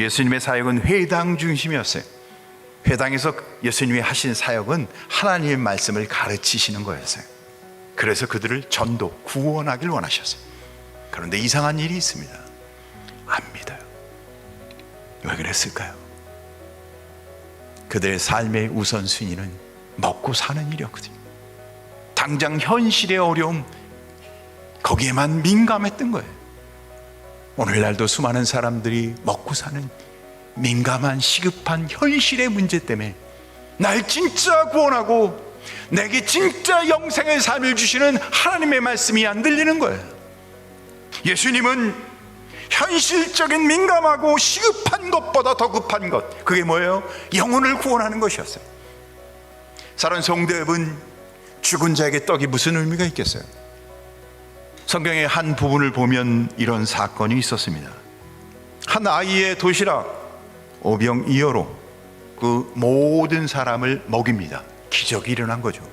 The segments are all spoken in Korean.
예수님의 사역은 회당 중심이었어요. 회당에서 예수님이 하신 사역은 하나님의 말씀을 가르치시는 거였어요. 그래서 그들을 전도, 구원하길 원하셨어요. 그런데 이상한 일이 있습니다. 안 믿어요. 왜 그랬을까요? 그들의 삶의 우선순위는 먹고 사는 일이었거든요. 당장 현실의 어려움, 거기에만 민감했던 거예요. 오늘날도 수많은 사람들이 먹고 사는 민감한 시급한 현실의 문제 때문에 날 진짜 구원하고 내게 진짜 영생의 삶을 주시는 하나님의 말씀이 안 들리는 거예요. 예수님은 현실적인 민감하고 시급한 것보다 더 급한 것 그게 뭐예요? 영혼을 구원하는 것이었어요. 사랑 성도 여러분 죽은 자에게 떡이 무슨 의미가 있겠어요? 성경의 한 부분을 보면 이런 사건이 있었습니다. 한 아이의 도시락 오병이어로 그 모든 사람을 먹입니다. 기적이 일어난 거죠.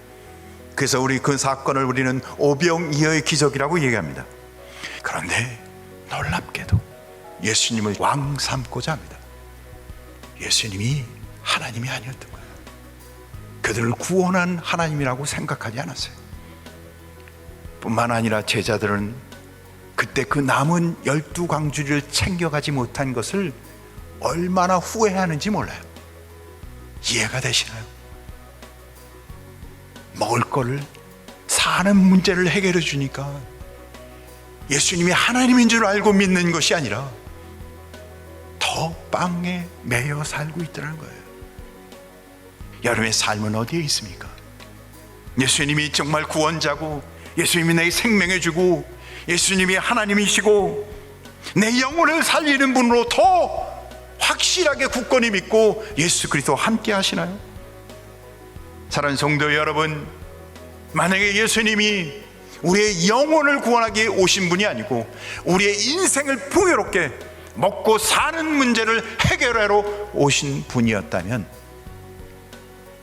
그래서 우리 그 사건을 우리는 오병이어의 기적이라고 얘기합니다. 그런데 놀랍게도 예수님을 왕 삼고자 합니다. 예수님이 하나님이 아니었던 거예요. 그들을 구원한 하나님이라고 생각하지 않았어요. 뿐만 아니라 제자들은 그때 그 남은 열두 강주를 챙겨가지 못한 것을 얼마나 후회하는지 몰라요. 이해가 되시나요? 먹을 거를 사는 문제를 해결해 주니까 예수님이 하나님인 줄 알고 믿는 것이 아니라 더 빵에 매여 살고 있다는 거예요. 여러분의 삶은 어디에 있습니까? 예수님이 정말 구원자고 예수님이 내 생명해 주고 예수님이 하나님이시고 내 영혼을 살리는 분으로 더 확실하게 굳건히 믿고 예수 그리스도 함께 하시나요? 사랑하는 성도 여러분, 만약에 예수님이 우리의 영혼을 구원하기 오신 분이 아니고 우리의 인생을 풍요롭게 먹고 사는 문제를 해결하러 오신 분이었다면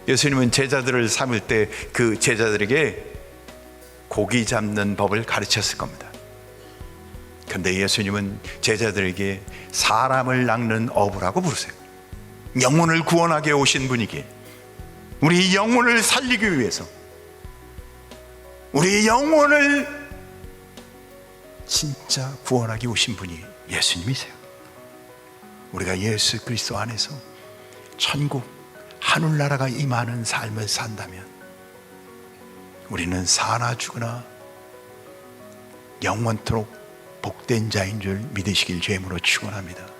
예수님은 제자들을 삼을 때 그 제자들에게 고기 잡는 법을 가르쳤을 겁니다. 근데 예수님은 제자들에게 사람을 낚는 어부라고 부르세요. 영혼을 구원하게 오신 분이기에 우리 영혼을 살리기 위해서 우리 영혼을 진짜 구원하기 오신 분이 예수님이세요. 우리가 예수 그리스도 안에서 천국 하늘나라가 임하는 삶을 산다면 우리는 사나 죽으나 영원토록 복된 자인 줄 믿으시길 죄물로 축원합니다.